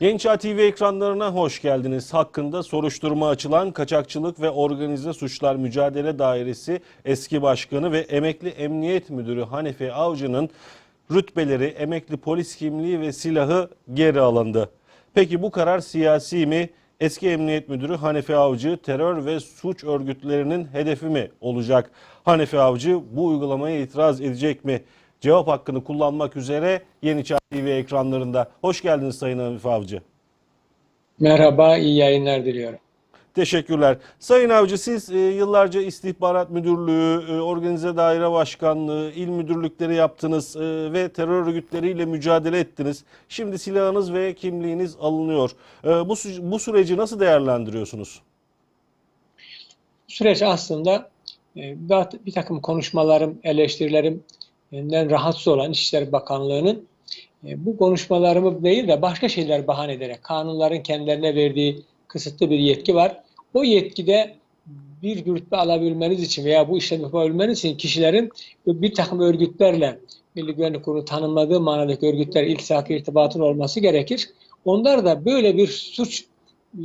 Genç A TV ekranlarına hoş geldiniz. Hakkında soruşturma açılan Kaçakçılık ve Organize Suçlar Mücadele Dairesi eski başkanı ve emekli emniyet müdürü Hanefi Avcı'nın rütbeleri, emekli polis kimliği ve silahı geri alındı. Peki bu karar siyasi mi? Eski Emniyet Müdürü Hanefi Avcı terör ve suç örgütlerinin hedefi mi olacak? Hanefi Avcı bu uygulamaya itiraz edecek mi? Cevap hakkını kullanmak üzere Yeni Çağ TV ekranlarında. Hoş geldiniz Sayın Hanefi Avcı. Merhaba, iyi yayınlar diliyorum. Teşekkürler. Sayın Avcı siz e, yıllarca istihbarat müdürlüğü, e, organize daire başkanlığı, il müdürlükleri yaptınız e, ve terör örgütleriyle mücadele ettiniz. Şimdi silahınız ve kimliğiniz alınıyor. Bu, bu süreci nasıl değerlendiriyorsunuz? Süreç aslında bir takım konuşmalarım, eleştirilerimden rahatsız olan İçişleri Bakanlığı'nın bu konuşmalarımı değil de başka şeyler bahane ederek kanunların kendilerine verdiği kısıtlı bir yetki var. O yetkide bir rütbe alabilmeniz için veya bu işlemi yapabilmeniz için kişilerin bir takım örgütlerle Milli Güvenlik Kurulu tanımladığı manadaki örgütler iltisak irtibatın olması gerekir. Onlar da böyle bir suç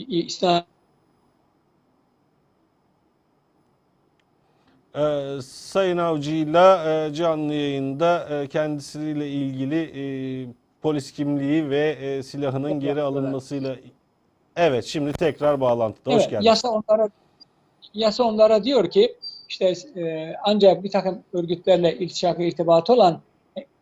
isnat Ee, Sayın Avcı'yla e, canlı yayında e, kendisiyle ilgili e, polis kimliği ve e, silahının geri alınmasıyla... Evet şimdi tekrar bağlantıda. Hoş Evet, geldiniz. yasa onlara yasa onlara diyor ki işte e, ancak bir takım örgütlerle iltişak irtibatı olan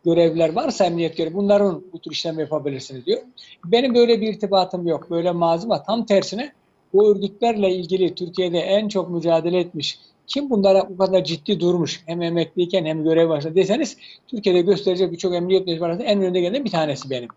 görevliler varsa emniyet görevi bunların bu tür işlem yapabilirsiniz diyor. Benim böyle bir irtibatım yok. Böyle mazim var. Tam tersine bu örgütlerle ilgili Türkiye'de en çok mücadele etmiş kim bunlara bu kadar ciddi durmuş hem emekliyken hem görev başında deseniz Türkiye'de gösterecek birçok emniyet arasında en önde gelen bir tanesi benim.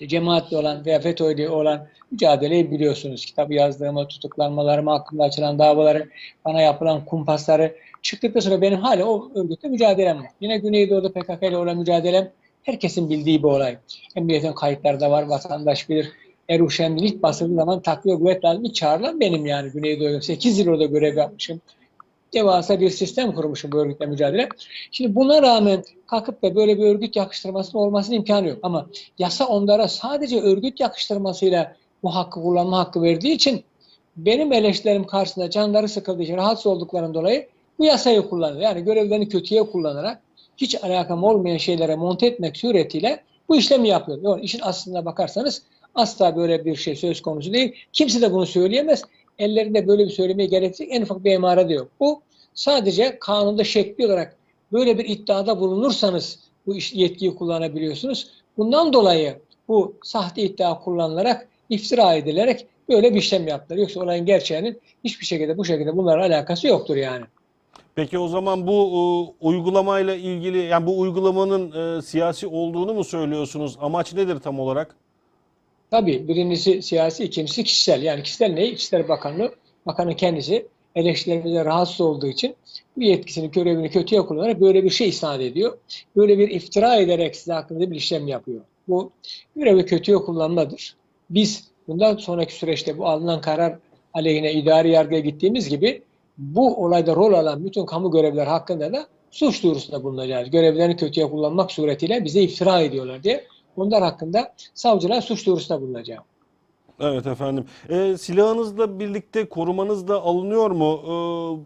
İşte cemaatle olan veya FETÖ'yle olan mücadeleyi biliyorsunuz. Kitabı yazdığımı, tutuklanmalarımı hakkında açılan davaları, bana yapılan kumpasları çıktıktan sonra benim hala o örgütle mücadelem var. Yine Güneydoğu'da PKK ile olan mücadelem herkesin bildiği bir olay. Emniyetin kayıtları da var, vatandaş bilir. Eruh ilk basıldığı zaman takviye kuvvet lazım çağrılan benim yani Güneydoğu'da. 8 yıl orada görev yapmışım devasa bir sistem kurmuşum bu örgütle mücadele. Şimdi buna rağmen kalkıp da böyle bir örgüt yakıştırmasının olmasının imkanı yok. Ama yasa onlara sadece örgüt yakıştırmasıyla bu hakkı kullanma hakkı verdiği için benim eleştirilerim karşısında canları sıkıldığı için rahatsız olduklarından dolayı bu yasayı kullanıyor. Yani görevlerini kötüye kullanarak hiç alakam olmayan şeylere monte etmek suretiyle bu işlemi yapıyor. Yani işin aslına bakarsanız asla böyle bir şey söz konusu değil. Kimse de bunu söyleyemez ellerinde böyle bir söylemeye gerekecek en ufak bir emare de yok. Bu sadece kanunda şekli olarak böyle bir iddiada bulunursanız bu yetkiyi kullanabiliyorsunuz. Bundan dolayı bu sahte iddia kullanılarak, iftira edilerek böyle bir işlem yaptılar. Yoksa olayın gerçeğinin hiçbir şekilde bu şekilde bunlarla alakası yoktur yani. Peki o zaman bu e, uygulamayla ilgili yani bu uygulamanın e, siyasi olduğunu mu söylüyorsunuz? Amaç nedir tam olarak? Tabii birincisi siyasi, ikincisi kişisel. Yani kişisel ne? İçişleri Bakanlığı, bakanın kendisi eleştirilerimize rahatsız olduğu için bu yetkisini, görevini kötüye kullanarak böyle bir şey isnat ediyor. Böyle bir iftira ederek size hakkında bir işlem yapıyor. Bu görevi kötüye kullanmadır. Biz bundan sonraki süreçte bu alınan karar aleyhine idari yargıya gittiğimiz gibi bu olayda rol alan bütün kamu görevliler hakkında da suç duyurusunda bulunacağız. Görevlerini kötüye kullanmak suretiyle bize iftira ediyorlar diye Bunlar hakkında savcılar suç duyurusunda bulunacak. Evet efendim. E, silahınızla birlikte korumanız da alınıyor mu?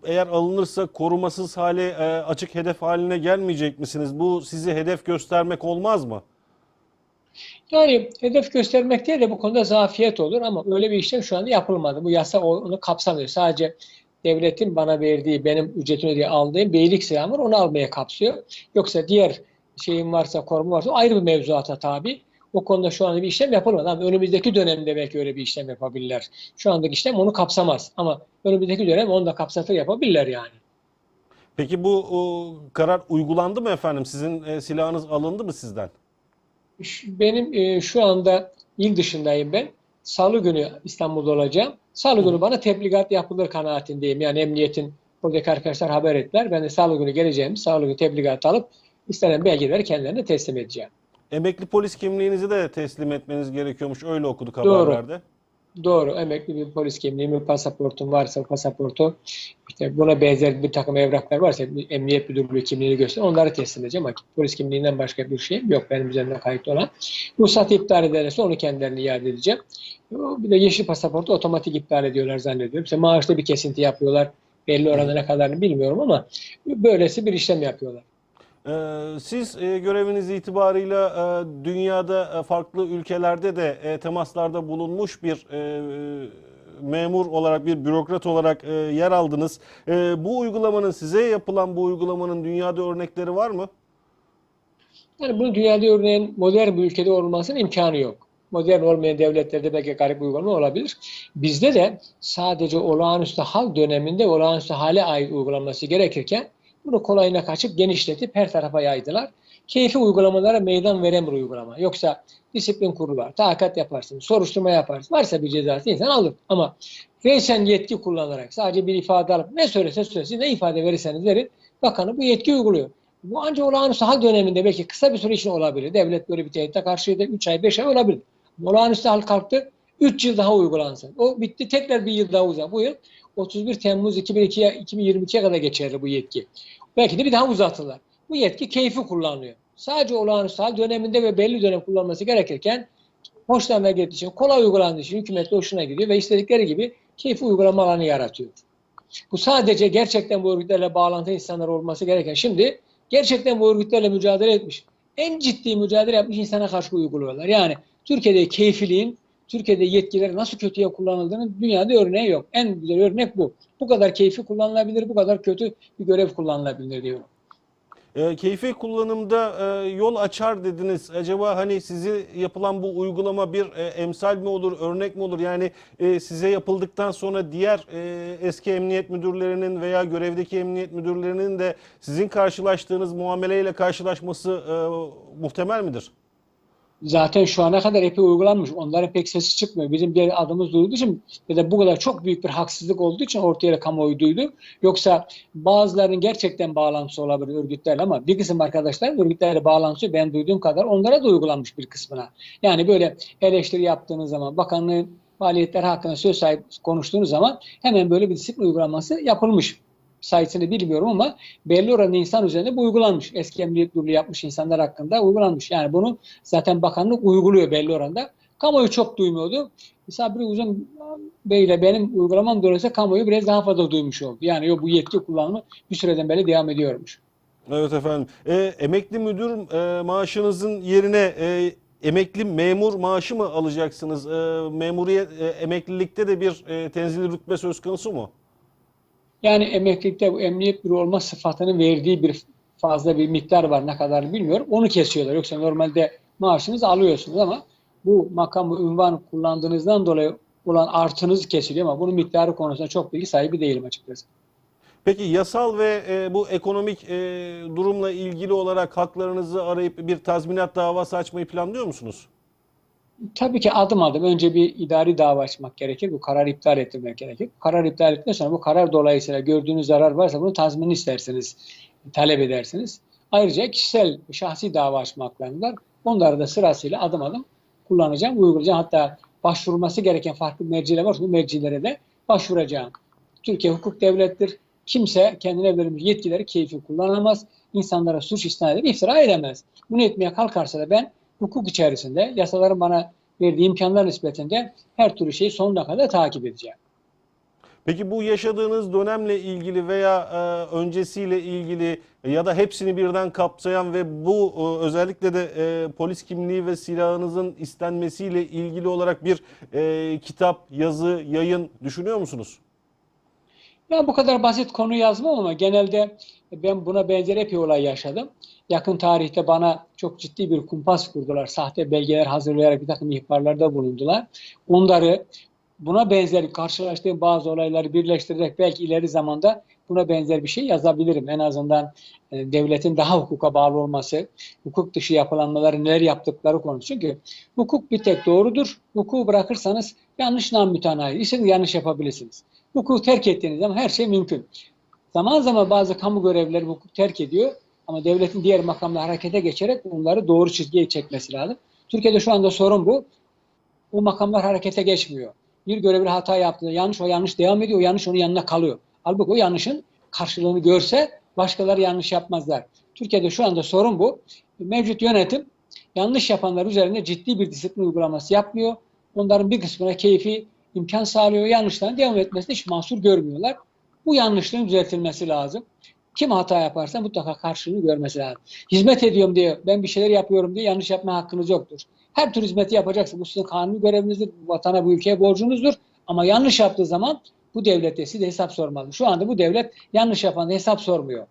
E, eğer alınırsa korumasız hale e, açık hedef haline gelmeyecek misiniz? Bu sizi hedef göstermek olmaz mı? Yani hedef göstermek değil de bu konuda zafiyet olur ama öyle bir işlem şu anda yapılmadı. Bu yasa onu kapsamıyor. Sadece devletin bana verdiği, benim ücretini diye aldığım beylik silahı var onu almaya kapsıyor. Yoksa diğer şeyin varsa, koruma varsa ayrı bir mevzuata tabi. O konuda şu anda bir işlem yapılmadı ama önümüzdeki dönemde belki öyle bir işlem yapabilirler. Şu andaki işlem onu kapsamaz ama önümüzdeki dönem onu da kapsatır yapabilirler yani. Peki bu o, karar uygulandı mı efendim? Sizin e, silahınız alındı mı sizden? Benim e, şu anda il dışındayım ben. Salı günü İstanbul'da olacağım. Salı günü bana tebligat yapılır kanaatindeyim. Yani emniyetin buradaki arkadaşlar haber ettiler. Ben de salı günü geleceğim. Salı günü tebligat alıp istenen belgeleri kendilerine teslim edeceğim. Emekli polis kimliğinizi de teslim etmeniz gerekiyormuş. Öyle okuduk Doğru. haberlerde. Doğru. Emekli bir polis kimliği, bir pasaportun varsa pasaportu, işte buna benzer bir takım evraklar varsa emniyet müdürlüğü kimliğini göster. Onları teslim edeceğim. Ama polis kimliğinden başka bir şeyim yok benim üzerinde kayıtlı olan. Ruhsat iptal ederse onu kendilerine iade edeceğim. Bir de yeşil pasaportu otomatik iptal ediyorlar zannediyorum. İşte maaşta bir kesinti yapıyorlar. Belli oranda ne kadarını bilmiyorum ama böylesi bir işlem yapıyorlar. Ee, Siz e, göreviniz itibarıyla e, dünyada e, farklı ülkelerde de temaslarda bulunmuş bir memur olarak, bir bürokrat olarak yer aldınız. Bu uygulamanın, size yapılan bu uygulamanın dünyada örnekleri var mı? Yani bunun dünyada örneğin modern bir ülkede olmasının imkanı yok. Modern olmayan devletlerde belki garip uygulama olabilir. Bizde de sadece olağanüstü hal döneminde olağanüstü hale ait uygulanması gerekirken bunu kolayına kaçıp genişletip her tarafa yaydılar. Keyfi uygulamalara meydan veren bir uygulama. Yoksa disiplin kurulu var. Tahakat yaparsın, soruşturma yaparsın. Varsa bir cezası insan alır. Ama reysen yetki kullanarak sadece bir ifade alıp ne söylese söylesin, ne ifade verirseniz verin. Bakanı bu yetki uyguluyor. Bu ancak olağanüstü hal döneminde belki kısa bir süre için olabilir. Devlet böyle bir tehditte karşıydı. 3 ay, 5 ay olabilir. Olağanüstü hal kalktı. 3 yıl daha uygulansın. O bitti. Tekrar bir yıl daha uzar. Bu yıl 31 Temmuz 2002'ye 2022'ye kadar geçerli bu yetki. Belki de bir daha uzatırlar. Bu yetki keyfi kullanılıyor. Sadece olağanüstü hal döneminde ve belli dönem kullanılması gerekirken hoşlanma geldiği için, kolay uygulandığı için hükümetle hoşuna gidiyor ve istedikleri gibi keyfi uygulama alanı yaratıyor. Bu sadece gerçekten bu örgütlerle bağlantı insanlar olması gereken. Şimdi gerçekten bu örgütlerle mücadele etmiş. En ciddi mücadele yapmış insana karşı uyguluyorlar. Yani Türkiye'de keyfiliğin, Türkiye'de yetkileri nasıl kötüye kullanıldığının dünyada örneği yok. En güzel örnek bu. Bu kadar keyfi kullanılabilir, bu kadar kötü bir görev kullanılabilir diyorum. E, keyfi kullanımda e, yol açar dediniz. Acaba hani sizi yapılan bu uygulama bir e, emsal mi olur, örnek mi olur? Yani e, size yapıldıktan sonra diğer e, eski emniyet müdürlerinin veya görevdeki emniyet müdürlerinin de sizin karşılaştığınız muameleyle karşılaşması e, muhtemel midir? Zaten şu ana kadar epey uygulanmış. Onların pek sesi çıkmıyor. Bizim bir adımız duyulduğu için ya da bu kadar çok büyük bir haksızlık olduğu için ortaya kamuoyu duydu. Yoksa bazılarının gerçekten bağlantısı olabilir örgütlerle ama bir kısım arkadaşlar örgütlerle bağlantısı ben duyduğum kadar onlara da uygulanmış bir kısmına. Yani böyle eleştiri yaptığınız zaman bakanlığın faaliyetleri hakkında söz sahibi konuştuğunuz zaman hemen böyle bir disiplin uygulaması yapılmış sayısını bilmiyorum ama belli oranda insan üzerinde bu uygulanmış. Eski emniyet müdürlüğü yapmış insanlar hakkında uygulanmış. Yani bunu zaten bakanlık uyguluyor belli oranda. Kamuoyu çok duymuyordu. Bir uzun Bey ile benim uygulamam dolayısıyla kamuoyu biraz daha fazla duymuş oldu. Yani yok bu yetki kullanımı bir süreden beri devam ediyormuş. Evet efendim. E, emekli müdür e, maaşınızın yerine e, emekli memur maaşı mı alacaksınız? E, memuriyet e, emeklilikte de bir e, tenzili rütbe söz konusu mu? Yani emeklilikte bu emniyet büro olma sıfatının verdiği bir fazla bir miktar var ne kadar bilmiyorum. Onu kesiyorlar. Yoksa normalde maaşınızı alıyorsunuz ama bu makamı ünvan kullandığınızdan dolayı olan artınız kesiliyor ama bunun miktarı konusunda çok bilgi sahibi değilim açıkçası. Peki yasal ve e, bu ekonomik e, durumla ilgili olarak haklarınızı arayıp bir tazminat davası açmayı planlıyor musunuz? Tabii ki adım adım önce bir idari dava açmak gerekir. Bu karar iptal ettirmek gerekir. Karar iptal ettikten sonra bu karar dolayısıyla gördüğünüz zarar varsa bunu tazminini isterseniz, talep edersiniz. Ayrıca kişisel, şahsi dava açmakları var. Onları da sırasıyla adım adım kullanacağım, uygulayacağım. Hatta başvurulması gereken farklı merciler var. Bu mercilere de başvuracağım. Türkiye hukuk devlettir. Kimse kendine verilmiş yetkileri keyfi kullanamaz. İnsanlara suç isnat edip iftira edemez. Bunu etmeye kalkarsa da ben hukuk içerisinde yasaların bana verdiği imkanlar nispetinde her türlü şeyi sonuna kadar takip edeceğim. Peki bu yaşadığınız dönemle ilgili veya e, öncesiyle ilgili ya da hepsini birden kapsayan ve bu e, özellikle de e, polis kimliği ve silahınızın istenmesiyle ilgili olarak bir e, kitap, yazı, yayın düşünüyor musunuz? Ya bu kadar basit konu yazmam ama genelde ben buna benzer epey olay yaşadım. Yakın tarihte bana çok ciddi bir kumpas kurdular. Sahte belgeler hazırlayarak bir takım ihbarlarda bulundular. Onları buna benzer karşılaştığım bazı olayları birleştirerek belki ileri zamanda buna benzer bir şey yazabilirim. En azından e, devletin daha hukuka bağlı olması, hukuk dışı yapılanmaları neler yaptıkları konu. Çünkü hukuk bir tek doğrudur. Hukuku bırakırsanız yanlış namütenayi, istediğiniz yanlış yapabilirsiniz. Hukuku terk ettiğiniz zaman her şey mümkün. Zaman zaman bazı kamu görevlileri hukuk terk ediyor ama devletin diğer makamları harekete geçerek bunları doğru çizgiye çekmesi lazım. Türkiye'de şu anda sorun bu. Bu makamlar harekete geçmiyor. bir görevli hata yaptığında yanlış o yanlış devam ediyor, o yanlış onun yanına kalıyor. Halbuki o yanlışın karşılığını görse başkaları yanlış yapmazlar. Türkiye'de şu anda sorun bu. Mevcut yönetim yanlış yapanlar üzerinde ciddi bir disiplin uygulaması yapmıyor. Onların bir kısmına keyfi imkan sağlıyor. Yanlışların devam etmesini hiç mahsur görmüyorlar. Bu yanlışlığın düzeltilmesi lazım. Kim hata yaparsa mutlaka karşılığını görmesi lazım. Hizmet ediyorum diye, ben bir şeyler yapıyorum diye yanlış yapma hakkınız yoktur. Her tür hizmeti yapacaksın. Bu sizin kanuni görevinizdir. Bu vatana, bu ülkeye borcunuzdur. Ama yanlış yaptığı zaman bu devlete size hesap sormalı. Şu anda bu devlet yanlış yapan hesap sormuyor.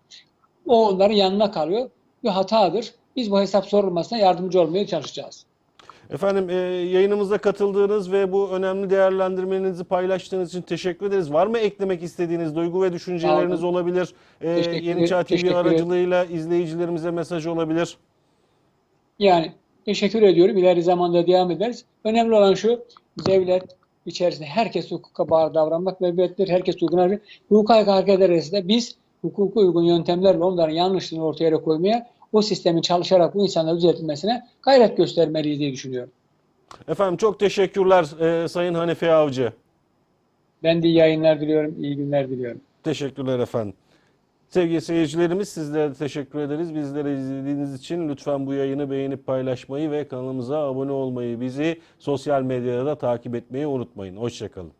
O onların yanına kalıyor. Bir hatadır. Biz bu hesap sorulmasına yardımcı olmaya çalışacağız. Efendim e, yayınımıza katıldığınız ve bu önemli değerlendirmenizi paylaştığınız için teşekkür ederiz. Var mı eklemek istediğiniz duygu ve düşünceleriniz olabilir? E, Yeni Çağ TV aracılığıyla izleyicilerimize mesaj olabilir. Yani teşekkür ediyorum. İleri zamanda devam ederiz. Önemli olan şu, devlet içerisinde herkes hukuka bağlı davranmak ve müebbettir. Herkes uygun hareket. Hukuka hareket ederse biz hukuka uygun yöntemlerle onların yanlışlığını ortaya koymaya, o sistemin çalışarak bu insanların düzeltilmesine gayret göstermeliyiz diye düşünüyorum. Efendim çok teşekkürler e, Sayın Hanife Avcı. Ben de iyi yayınlar diliyorum, iyi günler diliyorum. Teşekkürler efendim. Sevgili seyircilerimiz sizlere teşekkür ederiz. Bizleri izlediğiniz için lütfen bu yayını beğenip paylaşmayı ve kanalımıza abone olmayı, bizi sosyal medyada da takip etmeyi unutmayın. Hoşçakalın.